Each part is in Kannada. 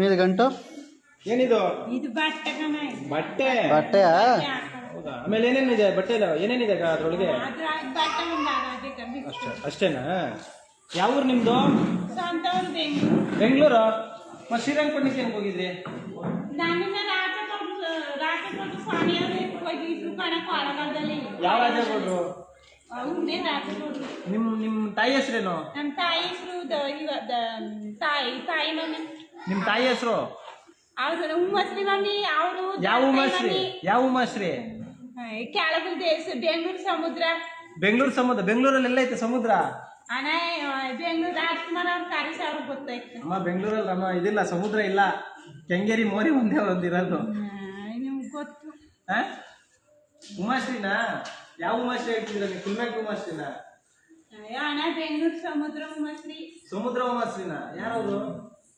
ಇದು ಗಂಟು? ಏನಿದು? ಇದು ಬಟ್ಟೆ ಕಣ. ಬಟ್ಟೆ? ಬಟ್ಟೆಯಾ? ಹೌದಾ? ಆಮೇಲೆ ಏನೇನಿದೆ ಬಟ್ಟೆ ಇಲ್ಲ ಏನೇನಿದೆ ಅಕ್ಕ ಅದ್ರೊಳಗೆ? ಅದ್ರ ಬಟ್ಟೆ ಒಂದು ಅದಕ್ಕೆ ಅಷ್ಟೇ ಅಷ್ಟೇನಾ? ಯಾವ ಊರು ನಿಮ್ದು? ಬೆಂಗ್ಳೂರು ಬೆಂಗಳೂರು. ಬೆಂಗಳೂರು? ಮತ್ತೆ ಶ್ರೀರಂಗಪಟ್ಟಣಕ್ಕೆ ಹೆಂಗ್ ಹೋಗಿದ್ರಿ? ನನ್ನನ್ನ ರಾಜ ಕೊಟ್ಟು ರಾಜ ಕೊಟ್ಟು ಸ್ವಾಮಿಯವರು ಹೋಗಿದ್ರು ಕಣ ಕೊಳಗದಲ್ಲಿ ಯಾವ ರಾಜ್ಯ ಕೊಡ್ರು ನಿಮ್ ನಿಮ್ ತಾಯಿ ಹೆಸರೇನು? ನಮ್ಮ ತಾಯಿ ಹೆಸರು ತಾಯಿ ತಾಯಿ ಮಮ್ಮಿ ನಿಮ್ಮ ತಾಯಿ ಹೆಸರು? ಅವ್ರು ಉಮಾಶ್ರೀ ಮಮ್ಮಿ ಅವರು ಯಾವ ಉಮಾಶ್ರೀ? ಯಾವ ಉಮಾಶ್ರೀ? ಕೆಳಗು ದೇಶ ಬೆಂಗಳೂರು ಸಮುದ್ರ. ಬೆಂಗಳೂರು ಸಮುದ್ರ ಬೆಂಗಳೂರಲ್ಲಿ ಎಲ್ಲ ಐತೆ ಸಮುದ್ರ? ಅಣ್ಣ ಬೆಂಗಳೂರು ರಾಜ್ಕುಮಾರ್ ಅವ್ರ ಕರೆಸಿ ಅವ್ರಿಗೆ ಗೊತ್ತಾಯ್ತು. ಅಮ್ಮ ಬೆಂಗಳೂರಲ್ಲಿ ಅಮ್ಮ? ಇದಿಲ್ಲ ಸಮುದ್ರ ಇಲ್ಲ. ಕೆಂಗೇರಿ ಮೋರಿ ಒಂದೇ ಒಂದಿರೋದು. ನಿಮ್ಗೆ ಗೊತ್ತು? ಉಮಾಶ್ರೀನಾ? ಯಾವ ಉಮಾಶ್ರೀ ಹೇಳ್ತಿದ್ರ ನೀವು? ಕುಲ್ಮ್ಯಾಕ್ ಉಮಾಶ್ರೀನ ಅಯ್ಯೋ ಅಣ್ಣ ಬೆಂಗಳೂರು ಸಮುದ್ರ ಉಮಾಶ್ರೀ ಸಮುದ್ರ ಉಮಾಶ್ರೀನ ಯಾರವರು?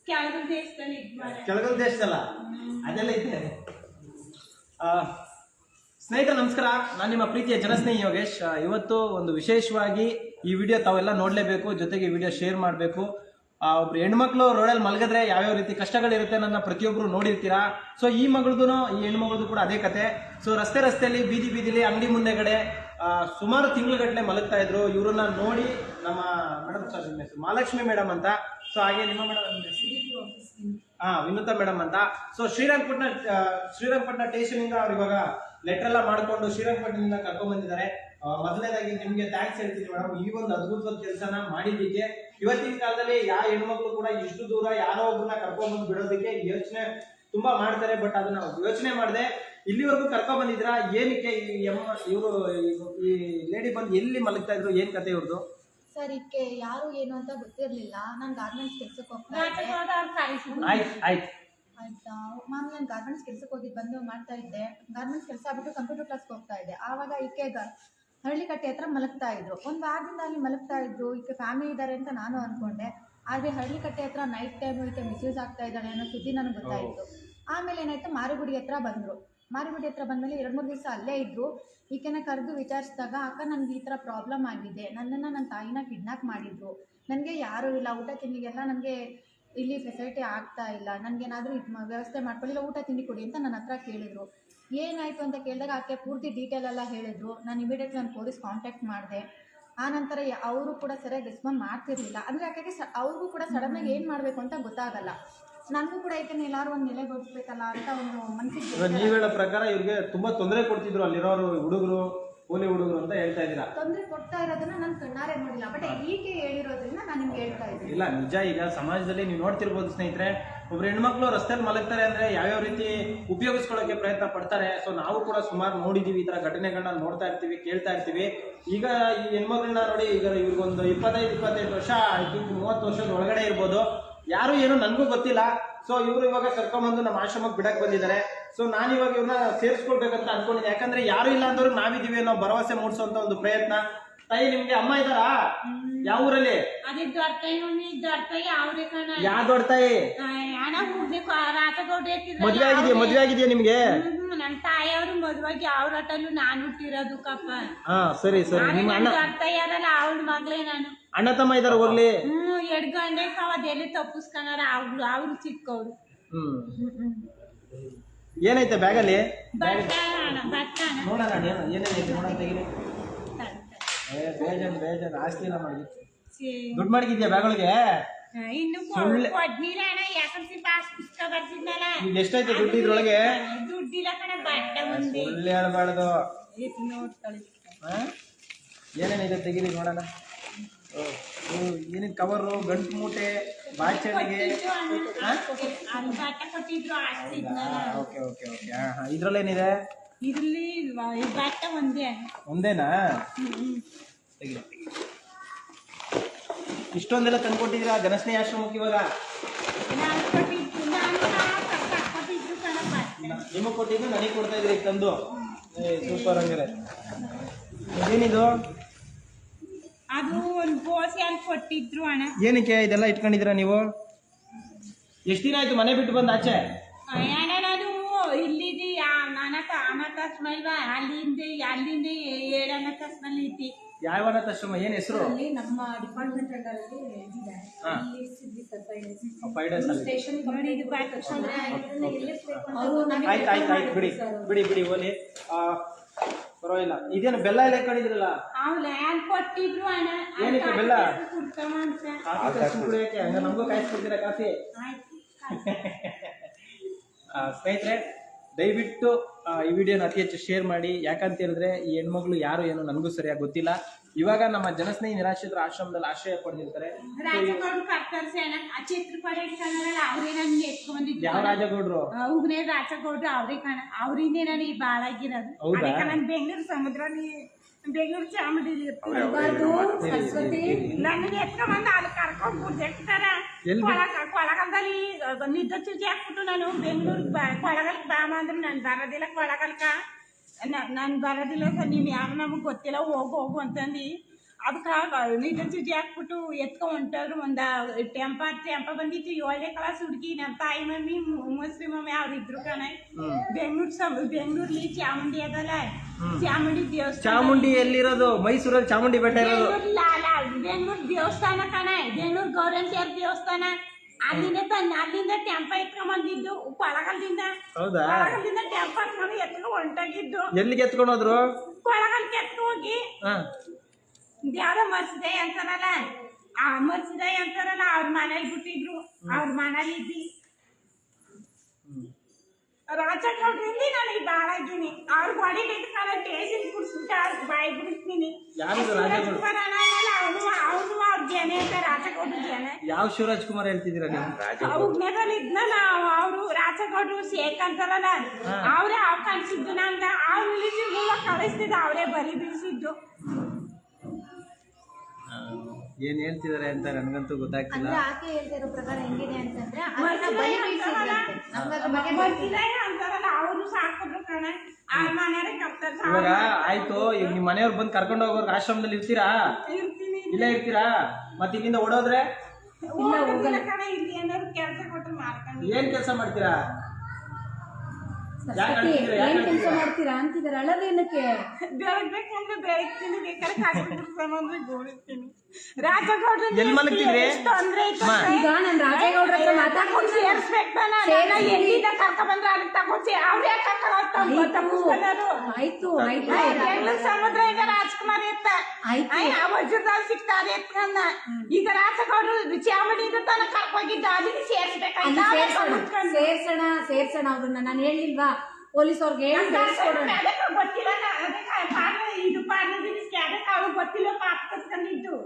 ಕೆಳಗಲ್ ದೇಶದಲ್ಲಿ ಕೆಳಗಲ್ ಅದೆಲ್ಲ ಇದೆ ಸ್ನೇಹಿತರೆ ನಮಸ್ಕಾರ. ನಾನು ನಿಮ್ಮ ಪ್ರೀತಿಯ ಜನಸ್ನೇಹಿ ಯೋಗೇಶ್. ಇವತ್ತು ಒಂದು ವಿಶೇಷವಾಗಿ ಈ ವಿಡಿಯೋ ತಾವೆಲ್ಲ ನೋಡಲೇಬೇಕು ಜೊತೆಗೆ ವಿಡಿಯೋ ಶೇರ್ ಮಾಡಬೇಕು. ಒಬ್ರು ಹೆಣ್ಮಕ್ಳು ರೋಡಲ್ಲಿ ಮಲಗಿದ್ರೆ ಯಾವ್ಯಾವ ರೀತಿ ಕಷ್ಟಗಳಿರುತ್ತೆ ನನ್ನ ಪ್ರತಿಯೊಬ್ಬರು ನೋಡಿರ್ತೀರಾ? ಸೊ ಈ ಮಗಳದು ಈ ಹೆಣ್ಮಗಳದು ಕೂಡ ಅದೇ ಕತೆ. ಸೊ ರಸ್ತೆ ರಸ್ತೆಯಲ್ಲಿ, ಬೀದಿ ಬೀದಿಲಿ, ಅಂಗಡಿ ಮುಂದೆಗಡೆ ಸುಮಾರು ತಿಂಗಳುಗಟ್ಟಲೆ ಮಲಗ್ತಾ ಇದ್ರು. ಇವರನ್ನ ನೋಡಿ ನಮ್ಮ ಮೇಡಮ್ ಸರ್ ನಿಮ್ಮ ಹೆಸರು ಮಹಾಲಕ್ಷ್ಮಿ ಮೇಡಮ್ ಅಂತ. ಸೊ ಹಾಗೆ ನಿಮ್ಮ ಮೇಡಮ್ ಹಾ, ವಿನುತಾ ಮೇಡಮ್ ಅಂತ. ಸೊ ಶ್ರೀರಂಗಪಟ್ಟಣ ಶ್ರೀರಂಗಪಟ್ಟಣ ಸ್ಟೇಷನ್ ಇಂದ ಅವ್ರು ಇವಾಗ ಲೆಟರ್ ಎಲ್ಲ ಮಾಡಿಕೊಂಡು ಶ್ರೀರಂಗಪಟ್ಟಣದಿಂದ ಕರ್ಕೊಂಡ್ ಬಂದಿದ್ದಾರೆ. ಮೊದಲನೇದಾಗಿ ನಿಮ್ಗೆ ಥ್ಯಾಂಕ್ಸ್ ಹೇಳ್ತೀನಿ ಮೇಡಮ್ ಈ ಒಂದು ಅದ್ಭುತವಾದ ಕೆಲಸನ ಮಾಡಿದ್ದಕ್ಕೆ ಇವತ್ತಿನ ಕಾಲದಲ್ಲಿ ಯಾವ ಹೆಣ್ಮಕ್ಳು ಕೂಡ ಇಷ್ಟು ದೂರ ಯಾರೋ ಒಬ್ಬರನ್ನ ಕರ್ಕೊಂಡ್ಬಂದು ಬಿಡೋದಕ್ಕೆ ಯೋಚನೆ ತುಂಬಾ ಮಾಡ್ತಾರೆ. ಬಟ್ ಅದನ್ನ ಯೋಚನೆ ಮಾಡದೆ ಇಲ್ಲಿವರೆಗೂ ಕರ್ಕೊಂಡ್ ಬಂದಿದ್ರ ಏನಕ್ಕೆ ಇವರು ಈ ಲೇಡಿ ಬಂದು ಎಲ್ಲಿ ಮಲಗ್ತಾ ಇದ್ರು? ಏನ್ ಕತೆ ಇವ್ರದ್ದು ಸರ್ ಇದಕ್ಕೆ ಯಾರು ಏನು ಅಂತ ಗೊತ್ತಿರಲಿಲ್ಲ. ನಾನು ಗಾರ್ಮೆಂಟ್ಸ್ ಕೆಲ್ಸಕ್ಕೆ ಹೋಗ್ತಾ ಆಯ್ತು. ಮಾಮ್ ನಾನು ಗಾರ್ಮೆಂಟ್ಸ್ ಕೆಲ್ಸಕ್ಕೆ ಹೋಗಿ ಬಂದು ಮಾಡ್ತಾ ಇದ್ದೆ. ಗಾರ್ಮೆಂಟ್ಸ್ ಕೆಲಸ ಆಗ್ಬಿಟ್ಟು ಕಂಪ್ಯೂಟರ್ ಕ್ಲಾಸ್ಗೆ ಹೋಗ್ತಾ ಇದ್ದೆ. ಆವಾಗ ಈಕೆ ಹಳ್ಳಿಕಟ್ಟೆ ಹತ್ರ ಮಲಗ್ತಾ ಇದ್ರು. ಒಂದು ವಾರದಿಂದ ಅಲ್ಲಿ ಮಲಗ್ತಾ ಇದ್ರು. ಈಕೆ ಫ್ಯಾಮಿಲಿ ಇದ್ದಾರೆ ಅಂತ ನಾನು ಅನ್ಕೊಂಡೆ. ಆದರೆ ಹಳ್ಳಿಕಟ್ಟೆ ಹತ್ರ ನೈಟ್ ಟೈಮ್ ಈಕೆ ಮಿಸ್ಯೂಸ್ ಆಗ್ತಾ ಇದ್ದಾಳೆ ಅನ್ನೋ ಸುದ್ದಿ ನನಗೆ ಗೊತ್ತಾಯಿತು. ಆಮೇಲೆ ಏನಾಯ್ತು? ಮಾರಿಗುಡಿ ಹತ್ರ ಬಂದರು. ಮಾರಿಗುಡಿ ಹತ್ರ ಬಂದಮೇಲೆ ಎರಡು ಮೂರು ದಿವಸ ಅಲ್ಲೇ ಇದ್ರು. ಈಕೆನ ಕರೆದು ವಿಚಾರಿಸಿದಾಗ ಅಕ್ಕ ನನಗೆ ಈ ಥರ ಪ್ರಾಬ್ಲಮ್ ಆಗಿದೆ. ನನ್ನನ್ನು ನನ್ನ ತಾಯಿನ ಕಿಡ್ನಾಪ್ ಮಾಡಿದ್ರು. ನನಗೆ ಯಾರೂ ಇಲ್ಲ. ಊಟ ತಿಂಡಿಗೆಲ್ಲ ನನಗೆ ಇಲ್ಲಿ ಫೆಸಿಲಿಟಿ ಆಗ್ತಾ ಇಲ್ಲ. ನನಗೇನಾದರೂ ಇದು ವ್ಯವಸ್ಥೆ ಮಾಡ್ಕೊಳ್ಳಿಲ್ಲ ಊಟ ತಿಂಡಿ ಕೊಡಿ ಅಂತ ನನ್ನ ಹತ್ರ ಕೇಳಿದ್ರು. ಏನಾಯಿತು ಅಂತ ಕೇಳಿದಾಗ ಆಕೆ ಪೂರ್ತಿ ಡೀಟೇಲ್ ಎಲ್ಲ ಹೇಳಿದ್ರು. ನಾನು ಇಮಿಡಿಯೇಟ್ಲಿ ನಾನು ಪೊಲೀಸ್ ಕಾಂಟ್ಯಾಕ್ಟ್ ಮಾಡಿದೆ. ಆ ನಂತರ ಅವರು ಕೂಡ ಸರಿಯಾಗಿ ರೆಸ್ಪಾಂಡ್ ಮಾಡ್ತಿರ್ಲಿಲ್ಲ. ಅಂದರೆ ಆಕೆಗೆ ಸ ಅವ್ರಿಗೂ ಕೂಡ ಸಡನ್ನಾಗಿ ಏನು ಮಾಡಬೇಕು ಅಂತ ಗೊತ್ತಾಗಲ್ಲ. ನನಗೂ ಕೂಡ ಯಾಕೆಂದ್ರೆ ಎಲ್ಲರೂ ಒಂದು ನೆಲೆಗೊಳಿಸ್ಬೇಕಲ್ಲ ಅಂತ ಒಂದು ಮನಸ್ಸಿಗೆ ನೀವ್ ಹೇಳೋ ಪ್ರಕಾರ ಇವ್ರಿಗೆ ತುಂಬಾ ತೊಂದರೆ ಕೊಡ್ತಿದ್ರು ಅಲ್ಲಿರೋರು ಹುಡುಗರು. ಕೂಲಿ ಹುಡುಗರು ಅಂತ ಹೇಳ್ತಾ ಇದ್ದೀರಾ? ತೊಂದರೆ ಕೊಡ್ತಾ ಇರೋದನ್ನ ನಾನು ಕಣ್ಣಾರೆ ನೋಡಿಲ್ಲ. ಬಟ್ ಹೇಳಿರೋದ್ರಿಂದ ನಾನು ನಿಮ್ಗೆ ಹೇಳ್ತಾ ಇದ್ದೀನಿ. ಇಲ್ಲ ನಿಜ ಈಗ ಸಮಾಜದಲ್ಲಿ ನೀವು ನೋಡ್ತಿರ್ಬೋದು ಸ್ನೇಹಿತರೆ ಒಬ್ರು ಹೆಣ್ಮಕ್ಳು ರಸ್ತೆಯಲ್ಲಿ ಮಲಗ್ತಾರೆ ಅಂದ್ರೆ ಯಾವ್ಯಾವ ರೀತಿ ಉಪಯೋಗಿಸ್ಕೊಳ್ಳೋಕೆ ಪ್ರಯತ್ನ ಪಡ್ತಾರೆ ಸೊ ನಾವು ಕೂಡ ಸುಮಾರು ನೋಡಿದೀವಿ ಈ ತರ ಘಟನೆಗಳನ್ನ ನೋಡ್ತಾ ಇರ್ತೀವಿ ಕೇಳ್ತಾ ಇರ್ತೀವಿ. ಈಗ ಈ ಹೆಣ್ಮಕ್ಳನ್ನ ನೋಡಿ ಈಗ ಇವ್ರಿಗೊಂದು ಇಪ್ಪತ್ತೈದು ಇಪ್ಪತ್ತೈದು ವರ್ಷ ಐ ಥಿಂಕ್ ಮೂವತ್ತು ವರ್ಷದ ಒಳಗಡೆ ಇರ್ಬೋದು. ಯಾರು ಏನು ನನಗೂ ಗೊತ್ತಿಲ್ಲ. ಸೊ ಇವರು ಇವಾಗ ಕರ್ಕೊಂಡ್ಬಂದು ನಮ್ಮ ಆಶ್ರಮಕ್ಕೆ ಬಿಡಕ್ ಬಂದಿದ್ದಾರೆ. ಸೊ ನಾನು ಇವಾಗ ಇವ್ರನ್ನ ಸೇರಿಸ್ಕೊಳ್ಬೇಕಂತ ಅನ್ಕೊಂಡಿದ್ದೆ ಯಾಕಂದ್ರೆ ಯಾರು ಇಲ್ಲ ಅಂದವ್ರು ನಾವಿದೀವಿ ಅನ್ನೋ ಭರವಸೆ ಮೂಡಿಸುವಂತ ಒಂದು ಪ್ರಯತ್ನ. ತಾಯಿ ನಿಮ್ಗೆ ಅಮ್ಮ ಇದ್ದಾರಾ? ಯಾವ ಊರಲ್ಲಿ? ಅದೇ ದೊಡ್ತಾಯಿ ದೊಡ್ಡ ತಾಯಿ ಅವ್ರೆ ಕಣ. ಯಾ ದೊಡ್ಡ ತಾಯಿ? ಹಣ ಹೋಗ್ಬೇಕು ರಾಜ ಕೊಟ್ಟು ಮದ್ವೆ ಆಗಿದೆಯಾ ಮದ್ವೆ ಆಗಿದೆಯಾ ನಿಮ್ಗೆ? ನನ್ನ ತಾಯಿಯವರು ಮದುವಾಗಿ ಅವ್ರ ಹಟ್ಟಲು ನಾನು ಹುಟ್ಟಿರೋದು ಕಪ್ಪ. ಹಾ ಸರಿ ಸರಿ. ನಿಮ್ಮ ಅಣ್ಣ ದೊಡ್ತಾಯಿ ಅದಲ್ಲ ಅವಳ ಮಗಳೇ ನಾನು. ಅಣ್ಣ ತಮ್ಮ ಇದಾರ ಹೋಗ್ಲಿ ಹ್ಮ್ ಎಡ್ ಗಂಟೆ ಅದೆಲ್ಲಿ ತಪ್ಪಿಸ್ಕೊಂಡಾರ ಅವ್ರು ಅವ್ರು ಚಿಕ್ಕವ್ರು ಹ್ಮ್. ಏನೈತೆ ಬ್ಯಾಗಲ್ಲಿ? ನೋಡೋಣ ಏನೇನೈತೆ ನೋಡೋಣ ತೆಗಿಲಿ ತ- ತ- ಏ ಬೇಜಾನ್ ಬೇಜಾನ್. ಆಸ್ತಿ ಎಲ್ಲ ಮಾಡಿ ಛೇ. ದುಡ್ಡು ಮಾಡಿದ್ಯಾ ಬ್ಯಾಗೊಳಗೆ? ಇನ್ನು ಸುಳ್ಳೆ. ಕೊಡ್ನಿಲ್ಲ ಅಣ್ಣ ಯಾಕಂದ್ರೆ ಪಾಸ್ ಪುಸ್ತಕ ಬರ್ತಿದ್ನಲ್ಲ ಈಗ ಎಷ್ಟೈತೆ ದುಡ್ಡು ಇದ್ರೊಳಗೆ? ದುಡ್ಡಿಲ್ಲ ಕಣ ಬಟ್ಟ ಒಂದೇ. ಸುಳ್ಳು ಹೇಳ್ಬಾರ್ದು. ನೋಟ್ ಹಾ? ಏನೇನೈತೆ ತೆಗಿಲಿ ನೋಡೋಣ. ಓ, ಓ, ಏನಿದ್ ಕವರು ಗಂಟು ಮೂಟೆ ಬಾಚಣಿಗೆ? ಕೊಟ್ಟಿದ್ರು ಅಣ್ಣ. ಅಲ್ಲಿ ಬಟ್ಟ ಕೊಟ್ಟಿದ್ರು ಆಡ್ತಿದ್ನಲ್ಲ ಓಕೆ ಓಕೆ ಓಕೆ. ಹಾ ಹಾ ಇದ್ರಲ್ಲೇನಿದೆ? ಇದ್ರಲ್ಲಿ ಈ ಬಟ್ಟ ಒಂದೇ ಅಣ್ಣ. ಒಂದೇನಾ? ಇಷ್ಟೊಂದೆಲ್ಲ ತಂದ್ಕೊಟ್ಟಿದ್ದೀರಾ? ಜನಸ್ನೇಹ ಆಶ್ರಮಕ್ಕೆ ಇವಾಗ? ನಿಮಗೆ ಕೊಟ್ಟಿದ್ದು ನನಗೆ ಕೊಡ್ತಾ ಇದ್ರಿ ತಂದು. ಸೂಪರ್ ಹಂಗಾರೆ. ಏನಿದು ಅದು ಒಂದು ಬೋಸಿ ಅಲ್ಲಿ ಕೊಟ್ಟಿದ್ರು ಅಣ್ಣ. ಏನಕ್ಕೆ ಇದೆಲ್ಲ ಇಟ್ಕೊಂಡಿದ್ದೀರಾ ನೀವು? ಎಷ್ಟು ದಿನ ಆಯ್ತು ಮನೆ ಬಿಟ್ಟು ಬಂದು ಆಚೆ? ಅಣ್ಣ ನಾನು ಅನಾಥ ಅನಾಥಾಶ್ರಮ ಅಲ್ಲಿಂದ ಅಲ್ಲಿಂದ ಏಳನ ತಸ್ನಲ್ಲಿ ಐತಿ ಯಾವ ಅನಾಥಾಶ್ರಮ ಏನ್ ಹೆಸರು? ಅಲ್ಲಿ ನಮ್ಮ ಡಿಪಾರ್ಟ್ಮೆಂಟ್ ಇದಿದೆ ಹಾ. ಅಲ್ಲಿ ಸಿದ್ದಿ sir five days five days ಅಲ್ಲಿ. ಸ್ಟೇಷನ್ ನೋಡಿ ಇದು ಬಾಕಿ ಅಂದ್ರೆ ಇದನ್ನ ನಿಲ್ಲಿಸ್ಬೇಕು ಅಂತ ಅವರು ನನಗೆ ಆಯ್ತು ಆಯ್ತು ಆಯ್ತು. ಬಿಡಿ ಬಿಡಿ ಬಿಡಿ ಓಲಿ. ಆ, ಪರವಾಗಿಲ್ಲ. ಇದೇನು ಬೆಲ್ಲ ಎಲ್ಲ ಇಟ್ಕೊಂಡಿದ್ರಲ್ಲ ಅವ್ರು ಲ್ಯಾಂಡ್ ಕೊಟ್ಟಿದ್ರು ಅಣ್ಣ. ಏನಕ್ಕೆ ಬೆಲ್ಲ? ಕುಡ್ಕಮ್ಮ ಅಂತ. ಕಾಫಿ ಕಾಯ್ಸ್ಕೊಂಡ್ ಕುಡಿಯಕ್ಕೆ ಹಂಗ ನಮಗೂ ಕಾಯಿಸ್ಕೊಡ್ತೀರಾ ಕಾಫಿ? ಆಯ್ತು ಆ, ಸ್ನೇಹಿತರೆ ದಯವಿಟ್ಟು ಆ, ಈ ವಿಡಿಯೋನ ಅತಿ ಹೆಚ್ಚು ಶೇರ್ ಮಾಡಿ. ಯಾಕಂತ ಹೇಳಿದ್ರೆ ಈ ಹೆಣ್ಮಗಳು ಯಾರು ಏನು ನನಗೂ ಸರಿಯಾಗಿ ಗೊತ್ತಿಲ್ಲ. ಇವಾಗ ನಮ್ಮ ಜನಸ್ನೇಹಿ ನಿರಾಶ್ರಿತರ ಆಶ್ರಮದಲ್ಲಿ ಆಶ್ರಯ ಪಡೆದಿರ್ತಾರೆ. ಯಾವ ರಾಜಗೌಡ್ರು? ಉಗ್ನೇ ರಾಜಗೌಡ್ರು ಅವ್ರೇ ಕಣ. ಅವ್ರಿಂದೇ ನಾನು ಈ ಬಾಳಾಗಿರೋದು. ಹೌದಾ? ನಾನು ಬೆಂಗಳೂರು ಸಮುದ್ರ ಬೆಂಗಳೂರು ಚಾಮುಂಡಿ ಸರಸ್ವತಿ. ನನಗೆ ಎತ್ಕೊಂಡ್ಬಂದು ಅಲ್ಲಿ ಕರ್ಕೊಂಡು ಗುಡ್ಡೆಕ್ತಾರ ಎಲ್ಲಿ? ಕೊಳಗಲ್ದಲ್ಲಿ ನಿದ್ದೆ ಚೂಜಿ ಹಾಕ್ಬಿಟ್ಟು ನಾನು ಬೆಂಗಳೂರಿಗೆ ಕೊಳಗಲ್ಗೆ ಬಾಮ ನಾನು ಬರೋದಿಲ್ಲ ಕೊಳಗಲ್ಕ ನಾನು ಬರೋದಿಲ್ಲ ಸರ್ ನೀವು ಯಾರು ನಮಗೆ ಗೊತ್ತಿಲ್ಲ, ಹೋಗು ಹೋಗು ಅಂತಂದು ಅದಕ್ಕೆ ನಿದ್ದೆ ಚುಚಿ ಹಾಕ್ಬಿಟ್ಟು ಎತ್ಕೊಂಡು ಹೊಂಟವ್ರು ಒಂದು ಟೆಂಪ ಟೆಂಪ ಬಂದಿತ್ತು. ಏಳನೇ ಕ್ಲಾಸ್ ಹುಡುಗಿ ನಮ್ಮ ತಾಯಿ ಮಮ್ಮಿ ಮುಸ್ಲಿಂ ಮಮ್ಮಿ ಅವ್ರಿದ್ರು ಕಣ. ಬೆಂಗ್ಳೂರ್ ಬೆಂಗ್ಳೂರ್ಲಿ ಚಾಮುಂಡಿ ಅದಲ್ಲ. ಚಾಮುಂಡಿ ದೇವಸ್ಥಾನ. ಚಾಮುಂಡಿ ಎಲ್ಲಿರೋದು? ಮೈಸೂರಲ್ಲಿ ಚಾಮುಂಡಿ ಬೆಟ್ಟ ಇರೋದು. ಬೆಂಗಳೂರು ದೇವಸ್ಥಾನ ಕಣ. ಬೆಂಗಳೂರು ಗೌರಂತಿಯರ್ ದೇವಸ್ಥಾನ. ಅಲ್ಲಿಂದ ತಂದು ಅಲ್ಲಿಂದ ಟೆಂಪ ಎತ್ಕೊಂಡ್ಬಂದಿದ್ದು ಕೊಳಗಲ್ದಿಂದ. ಕೊಳಗಲ್ದಿಂದ ಟೆಂಪ ಎತ್ಕೊಂಡು ಎತ್ಕೊಂಡು ಹೊಂಟೋಗಿದ್ದು. ಎಲ್ಲಿಗೆ ಎತ್ಕೊಂಡು ಹೋದ್ರು? ಕೊಳಗಲ್ಗೆ ಎತ್ಕೊಂಡು ಹೋಗಿ. ಹಾ ಯಾರೋ ಮರ್ಸಿದೆ ಅಂತಾರಲ್ಲ? ಆ ಮರ್ಸಿದೆ ಅಂತಾರಲ್ಲ ಅವ್ರ ಮನೇಲಿ ಬಿಟ್ಟಿದ್ರು ಅವ್ರ ಮನೇಲಿ ಇದ್ದಿ ರಾಜಕೌಡ್ರಿಂದ ನಾನು ಈ ಬಾಳಾಗಿನಿ ಅವ್ರ ಬಾಡಿ ಬಿಟ್ಟಾಗ ಟೇಸ್ಟ್ ಕುಡ್ಸ್ಬಿಟ್ಟು ಅವ್ರ ಬಾಯಿ ಬಿಡಿಸ್ತೀನಿ. ಯಾರಿದು ರಾಜಗೌಡ್ರು? ಅವನು ಅವನು ಅವ್ರ ಜನ ಅಂತ ರಾಜಗೌಡ್ರ ಜನ ಯಾವ ಶಿವರಾಜ್ ಕುಮಾರ್ ಹೇಳ್ತಿದ್ದೀರಾ ನೀವು? ಉಗ್ನೇದಲ್ಲಿ ಇದ್ನಲ್ಲ ಅವರು ರಾಜಗೌಡ್ರು ಶೇಖ್ ಅಂತಾರಲ್ಲ ಅವರೇ ಅವ್ ಕಳ್ಸಿದ್ದು ನಂಗ. ಅವ್ರು ಮೂಲ ಕಳಿಸ್ತಿದ್ದು ಅವರೇ ಬಲಿ ಬೀಳ್ಸಿದ್ದು. ಏನ್ ಹೇಳ್ತಿದಾರೆ ಅಂತ ನನಗಂತೂ ಗೊತ್ತಾಗ್ತಿಲ್ಲ. ಅಂದ್ರೆ ಆಕೆ ಪ್ರಕಾರ ಹೆಂಗಿದೆ ಅಂತಂದ್ರೆ ಬಲಿ ನಮ್ಗೆ ಅದ್ರ ಬಗ್ಗೆ ಗೊತ್ತಿಲ್ಲ ಇವಾಗ ಆಯ್ತು ಈಗ ನಿಮ್ ಮನೆಯವ್ರು ಬಂದು ಕರ್ಕೊಂಡು ಹೋಗೋರ್ಗೆ ಆಶ್ರಮದಲ್ಲಿ ಇರ್ತೀರಾ? ಇರ್ತೀನಿ ಇಲ್ಲೇ ಇರ್ತೀರಾ? ಮತ್ತೆ ಇಲ್ಲಿಂದ ಓಡೋದ್ರೆ? ಇಲ್ಲಿ ಏನ್ ಕೆಲಸ ಮಾಡ್ತೀರಾ? ಸರಸ್ವತಿ ಏನ್ ಕೆಲಸ? ಮಾಡ್ತೀರಾ ಅಂತಿದಾರೆ ಅಳದೇನಕ್ಕೆ ಬೆಳಗ್ಬೇಕಂದ್ರೆ ಬೆಳಗ್ತೀನಿ ಬೇಕಾದ್ರೆ ಕಷ್ಟ ಸಂಬಂಧ ಗೋಳಿಸ್ತೀನಿ ರಾಜಗೌಡ್ರ ಎಲ್ಲಿ ಮಲಗ್ತಿದ್ರಿ? ಅಂದ್ರೆ ಈಗ ನಾನು ರಾಜೇಗೌಡ್ರ ಹತ್ರ ಮಾತಾಡ್ಕೊಂಡು ಸೇರ್ಸ್ಬೇಕು ಸೇರ್ಸಿ. ಎಲ್ಲಿಂದ ಕರ್ಕ ಬಂದ್ರೆ ಅಲ್ಲಿ ತಗೊಂಡ್ಸಿ ಅವ್ರೇ ಕರ್ಕೊಂಡು ಹೋಗ್ತಾರೆ ಗೊತ್ತಾಗ್ಬಿಡ್ತಾರೆ ಆಯ್ತು ಆಯ್ತು ಬೆಂಗಳೂರು ಸಮುದ್ರ ಈಗ ರಾಜ್ಕುಮಾರ್ ಆಯ್ತು. ಆ ವಜ್ರದಲ್ಲಿ ಸಿಗ್ತಾರೆ ಈಗ ರಾಜಗೌಡ್ರು ಚಾಮುಂಡಿ ತನಕ ಸೇರ್ಸ್ಬೇಕಾಯ್ತು ಸೇರ್ಸೋಣ. ಸೇರ್ಸೋಣ ಅವ್ರನ್ನ. ನಾನು ಹೇಳಿಲ್ವಾ? ಪೊಲೀಸ್ ಅವ್ರಿಗೆ ಹೇಳಿ ಸೇರ್ಸ್ಕೊಡೋಣ. ಅದಕ್ಕೆ ಗೊತ್ತಿಲ್ಲ ನಾ- ಅದಕ್ಕೆ ಪಾರ್ಲೆ ಇದು ಪಾರ್ಲೆ ಬಿಸ್ಕೆ ಅದಕ್ಕೆ ಅವ್ರಿಗೆ ಗೊತ್ತಿಲ್ಲ ಪಾಪ ಕತ್ಕೊಂಡಿದ್ದು.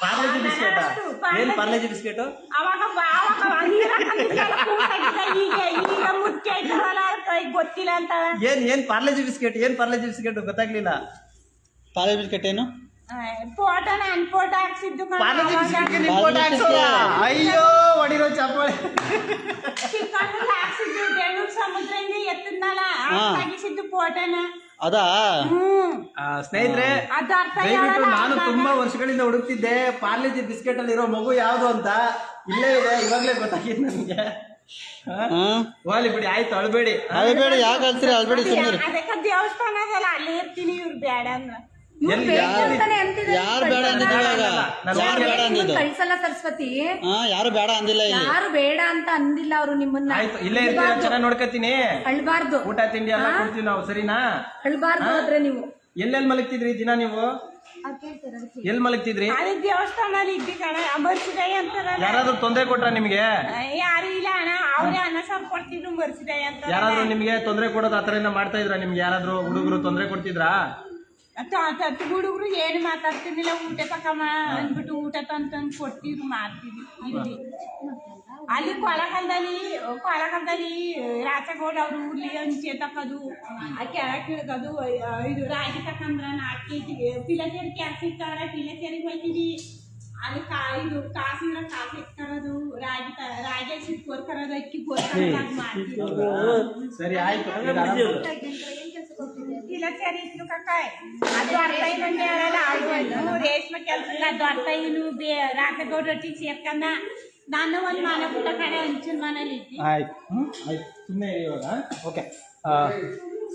ಪಾರ್ಲೇಜಿ ಬಿಸ್ಕೆಟ್? ಏನ್ ಪಾರ್ಲೆ- ಬಿಸ್ಕೆಟ್? ಅವಾಗ ಬ- ಅವಾಗ ನೀರ ಕಂಡಿದ್ದೆಲ್ಲ ಕೂಸಾಗಿದ್ದ. ಈಗ ಮುಚ್ಚಿ ಗೊತ್ತಿಲ್ಲ ಅಂತ. ಏನ್ ಏನ್ ಪಾರ್ಲೆಜಿ ಬಿಸ್ಕೆಟ್? ಏನ್ ಪಾರ್ಲೆಜಿ ಬಿಸ್ಕೆಟ್? ಗೊತ್ತಾಗ್ಲಿಲ್ಲ. ಪಾರ್ಲೆ ಬಿಸ್ಕೆಟ್ ಏನು? ಹಾಕ್ಸಿದ್ದು ಅಯ್ಯೋ ಹೊಡಿರೋ ಚಪ್ಪಾಳೆ. ಚಿಕ್ಕಣ್ಣಲ್ಲಿ ಹಾಕ್ಸಿದ್ದು ಬೆಂಗಳೂರು ಸಮುದ್ರದಿಂದ ಎತ್ತದ್ನಲ್ಲ ಹಾ. ಹಾಕಿಸಿದ್ದು ಫೋಟೋನ ಅದಾ? ಆ, ಸ್ನೇಹಿತರೆ ದಯವಿಟ್ಟು ನಾನು ತುಂಬಾ ವರ್ಷಗಳಿಂದ ಹುಡುಕ್ತಿದ್ದೆ. ಪಾರ್ಲೇಜಿ ಬಿಸ್ಕೆಟ್ ಅಲ್ಲಿ ಇರೋ ಮಗು ಯಾವ್ದು ಅಂತ ಇಲ್ಲೇ ಇದೆ ಇವಾಗ್ಲೇ ಗೊತ್ತಾಗಿದೆ ನನಗೆ. ಹಾ? ಹೋಗ್ಲಿ ಬಿಡಿ ಆಯ್ತು ಅಳ್ಬೇಡಿ. ಅಳ್ಬೇಡಿ ಯಾಕೆ ಅಳ್ತೀರಿ? ಅಳ್ಬೇಡಿ ಅಲ್ಲಿ ಇರ್ತೀನಿ ಇವ್ರು ಬೇಡ ಅಂದ್ರ. ಯಾರು ಬೇಡ ಅಂದಿದ್ರು ಯಾರು ಬೇಡ ನಿಮ್ಮನ್ನ ಅಂದಿದ್ದು? ಕಳ್ಸಲ್ಲ ಸರಸ್ವತಿ. ಹಾ ಯಾರು ಬೇಡ ಅಂದಿಲ್ಲ ಇಲ್ಲಿ. ಯಾರು ಬೇಡ ಅಂತ ಅಂದಿಲ್ಲ ಅವರು ನಿಮ್ಮನ್ನ. ಆಯ್ತು ಇಲ್ಲೇ ಇರ್ತೀರ ಚೆನ್ನಾಗಿ ನೋಡ್ಕತೀನಿ. ಅಳ್ಬಾರ್ದು. ಊಟ ತಿಂಡಿ ಎಲ್ಲ ಕೊಡ್ತೀವಿ ನಾವು ಸರಿನಾ? ಅಳ್ಬಾರ್ದು ಆದ್ರೆ ನೀವು. ಎಲ್ಲೆಲ್ಲಿ ಮಲಗ್ತಿದ್ರಿ ದಿನ ನೀವು? ಎಲ್ಲಿ ಮಲಗ್ತಿದ್ರಿ? ಅಲ್ಲಿ ದೇವಸ್ಥಾನಲ್ಲಿ ಇದ್ದಿ ಕಣ. ಬರ್ಸಿದೆ ಅಂತಾರಲ್ಲ. ಯಾರಾದ್ರೂ ತೊಂದರೆ ಕೊಟ್ರ ನಿಮ್ಗೆ? ಯಾರು ಇಲ್ಲ ಅಣ್ಣ. ಅವ್ರೇ ಅನ್ನ ಸಾರು ಕೊಡ್ತಿದ್ರು ಬರ್ಸಿದೆ ಅಂತ ಯಾರಾದ್ರೂ ನಿಮ್ಗೆ ತೊಂದರೆ ಕೊಡೋದು ಆತರ ಮಾಡ್ತಾ ಇದ್ರ ನಿಮ್ಗೆ? ಯಾರಾದ್ರೂ ಹುಡುಗರು ತೊಂದರೆ ಕೊಡ್ತಿದ್ರಾ? ಹುಡುಗರು ಏನು ಮಾತಾಡ್ತಿರ್ಲಿಲ್ಲ ಊಟ ತಕಮ್ಮ ಅಂದ್ಬಿಟ್ಟು ಊಟ ತಂದು ತಂದು ಕೊಡ್ತಿದ್ರು ಮಾಡ್ತಿದ್ವಿ ಇಲ್ಲಿ ಅಲ್ಲಿ ಕೊಳಗಲ್ದಲ್ಲಿ ಕೊಳಗಲ್ದಲ್ಲಿ ರಾಚಗೌಡ ಅವರು ಉರ್ಲಿ ಹಂಚೆ ತಕ್ಕದು ಆ ಕೆಳಗೆ ಇಳ್ಕೋದು ಇದು ರಾಗಿ ತಕಂದ್ರ ನಾಲ್ಕು ಕೆ ಜಿ ಪಿಲಚೇರಿ ಕ್ಯಾಸ್ ಇರ್ತಾರ ಪಿಲಚೇರಿಗೆ ಹೋಗ್ತೀವಿ ಅಲ್ಲಿ ಕಾ ಇದು ಕಾಸಿನ ಕಾಫಿ ಇಟ್ಕೊಳ್ಳೋದು ರಾಗಿ ತ ರಾಗಿ ಹಸಿ ಕೊರ್ಕರೋದು ಅಕ್ಕಿ ಕೊರ್ಕರೋದು ಮಾಡ್ತೀವಿ ಸರಿ ಆಯ್ತು. ಸರಿ ಇತ್ತು ಕಕ್ಕಾಯ್. ಅದು ಅರ್ಥ ಇನ್ನೊಂದು ಹೇಳಲ್ಲ ಅದು ರೇಷ್ಮೆ ಕೆಲಸ ಇಲ್ಲ ಅದು ಅರ್ಥ ಇನ್ನು ಬೇ ರಾಜಗೌಡ ರೊಟ್ಟಿ ಸೇರ್ಕಂದ ನಾನು ಒಂದು ಮನೆ ಕೂಡ ಕಡೆ ಹಂಚಿನ ಮನೇಲಿ ಆಯ್ತು. ಆಯ್ತು. ಸುಮ್ಮನೆ ಇವಾಗ. ಓಕೆ.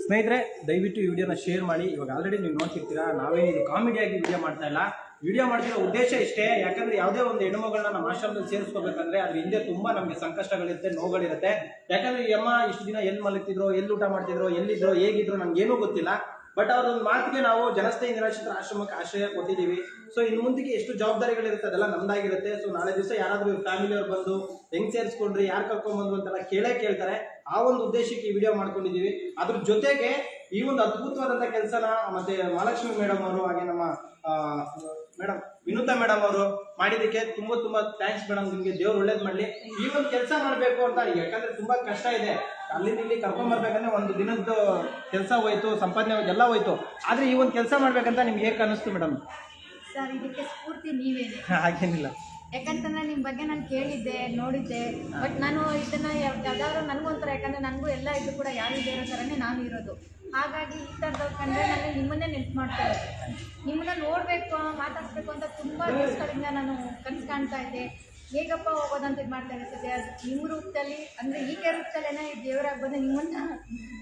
ಸ್ನೇಹಿತರೆ, ದಯವಿಟ್ಟು ಈ ವಿಡಿಯೋನ ಶೇರ್ ಮಾಡಿ. ಇವಾಗ ಆಲ್ರೆಡಿ ನೀವು ನೋಡ್ತಿರ್ತೀರಾ ನಾವೇನು ಇದು ಕಾಮಿಡಿಯಾಗಿ ವಿಡಿಯೋ ಮಾಡ್ತಾ ಇಲ್ಲ. ವಿಡಿಯೋ ಮಾಡ್ತಿರೋ ಉದ್ದೇಶ ಇಷ್ಟೇ. ಯಾಕಂದ್ರೆ ಯಾವುದೇ ಒಂದು ಹೆಣ್ಣುಮಗಳನ್ನ ನಮ್ಮ ಆಶ್ರಮದಲ್ಲಿ ಸೇರಿಸ್ಕೋಬೇಕಂದ್ರೆ ಅದ್ರ ಹಿಂದೆ ತುಂಬಾ ನಮಗೆ ಸಂಕಷ್ಟಗಳಿರುತ್ತೆ, ನೋವುಗಳಿರುತ್ತೆ. ಯಾಕಂದ್ರೆ ಈ ಅಮ್ಮ ಇಷ್ಟು ದಿನ ಎಲ್ಲಿ ಮಲಗ್ತಿದ್ರು, ಎಲ್ಲಿ ಊಟ ಮಾಡ್ತಿದ್ರು, ಎಲ್ಲಿದ್ರು, ಹೇಗಿದ್ರು ನಮ್ಗೆ ಏನೂ ಗೊತ್ತಿಲ್ಲ. ಬಟ್ ಅವ್ರೊಂದು ಮಾತಿಗೆ ನಾವು ಜನಸ್ನೇಹಿ ನಿರಾಶ್ರಿತರ ಆಶ್ರಮಕ್ಕೆ ಆಶ್ರಯ ಕೊಟ್ಟಿದ್ದೀವಿ. ಸೊ ಇನ್ನು ಮುಂದಕ್ಕೆ ಎಷ್ಟು ಜವಾಬ್ದಾರಿಗಳಿರುತ್ತೆ ಅದೆಲ್ಲ ನಮ್ದಾಗಿರುತ್ತೆ. ಸೊ ನಾಳೆ ದಿವಸ ಯಾರಾದ್ರೂ ಫ್ಯಾಮಿಲಿ ಅವ್ರು ಬಂದು ಹೆಂಗ್ ಸೇರಿಸ್ಕೊಂಡ್ರಿ, ಯಾರು ಕರ್ಕೊಂಡ್ಬಂದ್ರು ಅಂತೆಲ್ಲ ಕೇಳೇ ಕೇಳ್ತಾರೆ. ಆ ಒಂದು ಉದ್ದೇಶಕ್ಕೆ ಈ ವಿಡಿಯೋ ಮಾಡ್ಕೊಂಡಿದ್ದೀವಿ. ಅದ್ರ ಜೊತೆಗೆ ಈ ಒಂದು ಅದ್ಭುತವಾದಂಥ ಕೆಲಸನ ಮತ್ತೆ ಮಹಾಲಕ್ಷ್ಮಿ ಮೇಡಮ್ ಅವರು ಹಾಗೆ ನಮ್ಮ ಮೇಡಮ್ ವಿನೂತಾ ಮೇಡಮ್ ಅವರು ಮಾಡಿದಕ್ಕೆ ತುಂಬಾ ತುಂಬಾ ಥ್ಯಾಂಕ್ಸ್ ಮೇಡಮ್ ನಿಮ್ಗೆ ದೇವ್ರು ಒಳ್ಳೇದ್ ಮಾಡ್ಲಿ. ಈ ಒಂದು ಕೆಲಸ ಮಾಡ್ಬೇಕು ಅಂತ ಯಾಕಂದ್ರೆ ತುಂಬಾ ಕಷ್ಟ ಇದೆ. ಅಲ್ಲಿಂದ ಇಲ್ಲಿ ಕರ್ಕೊಂಡ್ ಬರ್ಬೇಕಂದ್ರೆ ಒಂದು ದಿನದ ಕೆಲಸ ಹೋಯ್ತು ಸಂಪಾದನೆ ಹೋಯ್ತು ಎಲ್ಲ ಹೋಯ್ತು. ಆದ್ರೆ ಈ ಒಂದು ಕೆಲಸ ಮಾಡ್ಬೇಕಂತ ನಿಮ್ಗೆ ಹೇಗೆ ಅನಿಸ್ತು ಮೇಡಮ್ ಸರ್ ಇದಕ್ಕೆ ಸ್ಫೂರ್ತಿ ನೀವೇನೆ. ಹಾಗೇನಿಲ್ಲ. ಯಾಕಂತಂದ್ರೆ ನಿಮ್ಮ ಬಗ್ಗೆ ನಾನು ಕೇಳಿದ್ದೆ, ನೋಡಿದ್ದೆ. ಬಟ್ ನಾನು ಇದನ್ನ ಯಾವ್- ಯಾವ್ದಾದ್ರು ನನಗೊಂಥರ ಯಾಕಂದ್ರೆ ನನಗೂ ಎಲ್ಲ ಇದು ಕೂಡ ಯಾರು ಇದೇ ಇರೋ ಥರನೇ ನಾನು ಇರೋದು. ಹಾಗಾಗಿ ಈ ಥರದವ್ರು ಕಂಡ್ರೆ ನಾನು ನಿಮ್ಮನ್ನೇ ನೆನ್ಪು ಮಾಡ್ತಾ ಇರೋದು ನಿಮ್ಮನ್ನ ನೋಡಬೇಕು, ಮಾತಾಡಿಸ್ಬೇಕು ಅಂತ ತುಂಬ ದಿವಸಗಳಿಂದ ನಾನು ಕನಸು ಕಾಣ್ತಾ ಇದ್ದೆ. ಹೇಗಪ್ಪ ಹೋಗೋದಂತ ಇದು ಮಾಡ್ತಾ ಇರ್ತದೆ ಅದು ನಿಮ್ಮ ರೂಪದಲ್ಲಿ ಅಂದರೆ ಈಕೆ ರೂಪದಲ್ಲೇನೆ ದೇವರಾಗಿ ಬಂದು ನಿಮ್ಮನ್ನ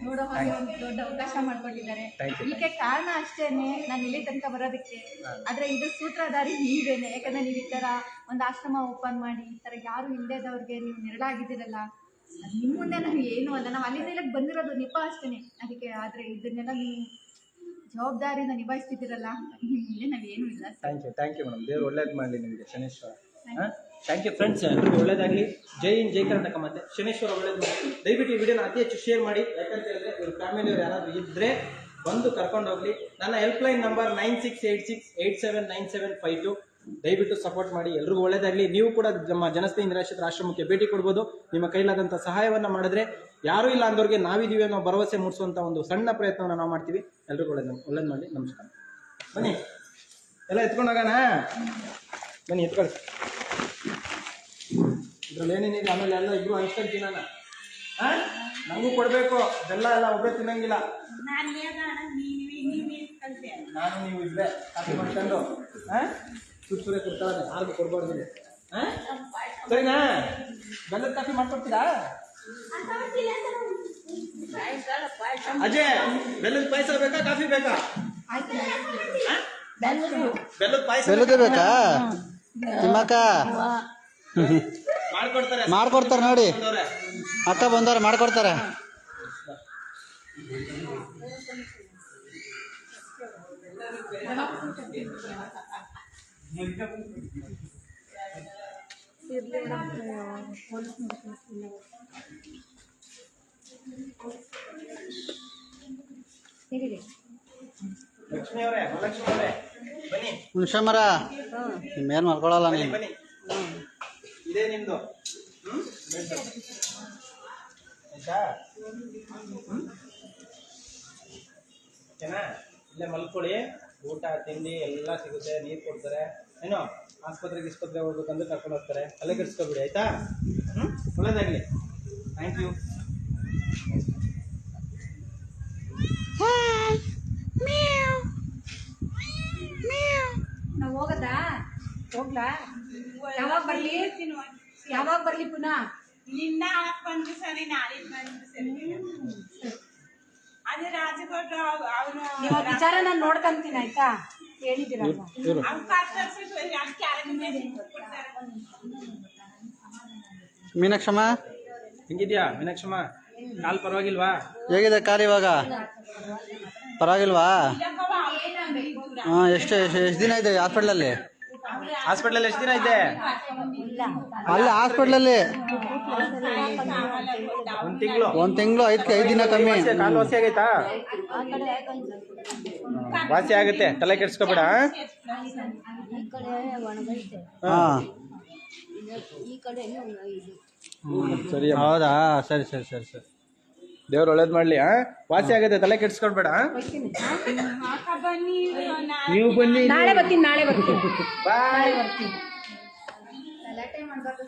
ನೋಡೋ ಹಾಗೆ ಒಂದು ದೊಡ್ಡ ಅವಕಾಶ ಮಾಡ್ಕೊಂಡಿದ್ದಾರೆ ಈಕೆ ಕಾರಣ ಅಷ್ಟೇನೆ ನಾನು ಇಲ್ಲಿ ತನಕ ಬರೋದಕ್ಕೆ. ಆದ್ರೆ ಇದು ಸೂತ್ರಧಾರಿ ನೀವೇನೆ. ಯಾಕಂದ್ರೆ ನೀವು ಈ ತರ ಒಂದು ಆಶ್ರಮ ಓಪನ್ ಮಾಡಿ ಈ ತರ ಯಾರು ಇಲ್ಲದವ್ರಿಗೆ ನೀವು ನೆರಳಾಗಿದ್ದೀರಲ್ಲ ನಿಮ್ಮ ನಿಮ್ ಮುಂದೆ ನಾವು ಏನು ಅಲ್ಲ. ನಾವು ಅಲ್ಲಿಂದ ಇಲ್ಲಿಗೆ ಬಂದಿರೋದು ನಿಪ ಅಷ್ಟೇನೆ. ಅದಕ್ಕೆ ಆದ್ರೆ ಇದನ್ನೆಲ್ಲ ನೀವು ಜವಾಬ್ದಾರಿಯಿಂದ ನಿಭಾಯಿಸ್ತಿದ್ದೀರಲ್ಲ ನಿಮ್ಮ ಮುಂದೆ ನಾವೇನು ಇಲ್ಲ. Thank you thank you madam ದೇವ್ರು ಒಳ್ಳೇದು ಮಾಡಲಿ ನಿಮಗೆ ಶನೇಶ್ವರ. ಥ್ಯಾಂಕ್ ಯು ಫ್ರೆಂಡ್ಸ್ ಎಲ್ಲರಿಗೂ ಒಳ್ಳೇದಾಗಲಿ. ಜೈ ಇನ್ ಜೈ ಕರ್ನಾಟಕ ಮತ್ತೆ. ಶನೇಶ್ವರ ಒಳ್ಳೇದು ದಯವಿಟ್ಟು ಈ ವಿಡಿಯೋನ ಅತಿ ಹೆಚ್ಚು ಶೇರ್ ಮಾಡಿ. ಯಾಕಂತ ಹೇಳಿದ್ರೆ ಇವ್ರ ಫ್ಯಾಮಿಲಿಯವ್ರು ಯಾರಾದರೂ ಇದ್ದರೆ ಬಂದು ಕರ್ಕೊಂಡು ಹೋಗ್ಲಿ. ನನ್ನ helpline number nine six eight six eight seven nine seven five two ದಯವಿಟ್ಟು ಸಪೋರ್ಟ್ ಮಾಡಿ. ಎಲ್ರಿಗೂ ಒಳ್ಳೇದಾಗಲಿ. ನೀವು ಕೂಡ ನಮ್ಮ ಜನಸ್ನೇಹಿ ನಿರಾಶ್ರಿತರ ಆಶ್ರಮಕ್ಕೆ ಭೇಟಿ ಕೊಡ್ಬೋದು. ನಿಮ್ಮ ಕೈಲಾದಂಥ ಸಹಾಯವನ್ನು ಮಾಡಿದ್ರೆ ಯಾರೂ ಇಲ್ಲ ಅಂದವ್ರಿಗೆ ನಾವಿದ್ದೀವಿ ಅನ್ನೋ ಭರವಸೆ ಮೂಡಿಸುವಂಥ ಒಂದು ಸಣ್ಣ ಪ್ರಯತ್ನವನ್ನು ನಾವು ಮಾಡ್ತೀವಿ. ಎಲ್ರಿಗೂ ಒಳ್ಳೇದು. ಒಳ್ಳೇದು ಮಾಡಿ. ನಮಸ್ಕಾರ. ಬನ್ನಿ. ಎಲ್ಲ ಎತ್ಕೊಂಡೋಗೋಣ ಬನ್ನಿ, ಎತ್ಕೊಳ್ಳಿ. ಇದ್ರಲ್ಲಿ ಏನೇನಿದೆ ಆಮೇಲೆ ಎಲ್ಲ ಇಬ್ರು ಹಂಚ್ಕೊಂಡು ತಿನ್ನೋಣ ಹಾ ನನಗೂ ಕೊಡಬೇಕು. ಬೆಲ್ಲ ಎಲ್ಲ ಒಬ್ಬರೇ ತಿನ್ನಂಗಿಲ್ಲ. ನಾನು ನೀವು ಇದ್ರೆ ಕಾಫಿ ಮಾಡ್ಕೊಂಡು. ಹಾ ಸುತ್ತ ಸುರೇ ಕೊಡ್ತಾರೆ. ಯಾರಿಗೂ ಕೊಡ್ಬಾರ್ದು ಹಾಂ ಹಾ ಸರಿನಾ? ಬೆಲ್ಲದ ಕಾಫಿ ಮಾಡ್ಕೊಡ್ತೀರಾ? ಅಜಯ್ ಬೆಲ್ಲದ ಪಾಯಸ ಬೇಕಾ ಕಾಫಿ ಬೇಕಾ? ಬೆಲ್ಲದ ಪಾಯಸ ಬೆಲ್ಲದ ಬೇಕಾ? ತಿಮ್ಮಕ್ಕ? ಮಾಡ್ಕೊಡ್ತಾರೆ. ನೋಡಿ. ಬಂದವ್ರೆ. ಅಕ್ಕ ಬಂದವ್ರೆ ಮಾಡ್ಕೊಡ್ತಾರೆ. ಲಕ್ಷ್ಮಿ ಅವರೇ ಲಕ್ಷ್ಮಿ ಅವರೇ ಬನ್ನಿ. ಹುಣ್ಸೆ ಮರ. ನಿಮ್ಮೇನು ಮಾಡ್ಕೊಳಲ್ಲ ಬನ್ನಿ. ಇದೇ ನಿಮ್ದು. ಆಯ್ತಾ? ಓಕೆನಾ ಇಲ್ಲೇ ಮಲ್ಕೊಳ್ಳಿ. ಊಟ, ತಿಂಡಿ ಎಲ್ಲ ಸಿಗುತ್ತೆ. ನೀರು ಕೊಡ್ತಾರೆ. ಏನೋ? ಆಸ್ಪತ್ರೆಗೆ ಗಿಸ್ಪತ್ರೆ ಹೋಗ್ಬೇಕಂದ್ರೆ ಕರ್ಕೊಂಡು ಹೋಗ್ತಾರೆ. ಅಲ್ಲೇ ಕೆಡಿಸ್ಕೊಬಿಡಿ, ಆಯ್ತಾ? ಹ್ಞೂ ಒಳ್ಳೇದಾಗಲಿ. ಥ್ಯಾಂಕ್ ಯು ನಾವು ಹೋಗದಾ? ಹೋಗ್ಲಾ? ಯಾವಾಗ ಬರ್ಲಿ? ಯಾವಾಗ ಬರ್ಲಿ ಪುನಃ? ನಿನ್ನ ಹಾಕ್ ಬಂದು ಸರಿ ನಾಳೆ ಬಂದ್ರು ಸರಿ. ಅದೇ ರಾಜಕೋಟ ಅವನು ವಿಚಾರ ನಾನು ನೋಡ್ಕಂತೀನಿ ಆಯ್ತಾ? ಅವ್ನು ಅಷ್ಟು ಮೀನಾಕ್ಷಮ್ಮ? ಹೆಂಗಿದ್ಯಾ ಮೀನಾಕ್ಷಮ್ಮ? ಕಾಲು ಪರವಾಗಿಲ್ವಾ? ಹೇಗಿದೆ ಕಾರ್ ಇವಾಗ? ಪರವಾಗಿಲ್ವಾ? ಹಾ ಎಷ್ಟು ಎಷ್ಟು ದಿನ ಇದೆ ಹಾಸ್ಪಿಟ್ಲಲ್ಲಿ ಹಾಸ್ಪಿಟಲಲ್ಲಿ ಎಷ್ಟು ದಿನ ಇದ್ದೆ ಅಲ್ಲಿ ಹಾಸ್ಪಿಟ್ಲಲ್ಲಿ. ಒಂದು ತಿಂಗಳು. ಒಂದ್ ತಿಂಗಳು ಐದಕ್ಕೆ ಐದು ದಿನ ಕಮ್ಮಿ. ಕಾಲು ವಾಸಿ ಆಗೈತಾ? ವಾಸಿ ಆಗುತ್ತೆ. ತಲೆ ಕೆಡ್ಸ್ಕೊಬೇಡ ಹಾಂ. ಸರಿ ಹೌದಾ? ಸರಿ ಸರಿ ಸರಿ ಸರಿ. ದೇವ್ರು ಒಳ್ಳೇದ್ ಮಾಡ್ಲಿ ಆ? ವಾಸಿ ಆಗತ್ತೆ ತಲೆ ನಾ- ನೀವು ಬನ್ನಿ ನಾಳೆ ಬರ್ತೀನಿ ನಾಳೆ ಬರ್ತೀನಿ. ಬಾಯ್. ಗಲಾಟೆ ಮಾಡಬಾರ್ದು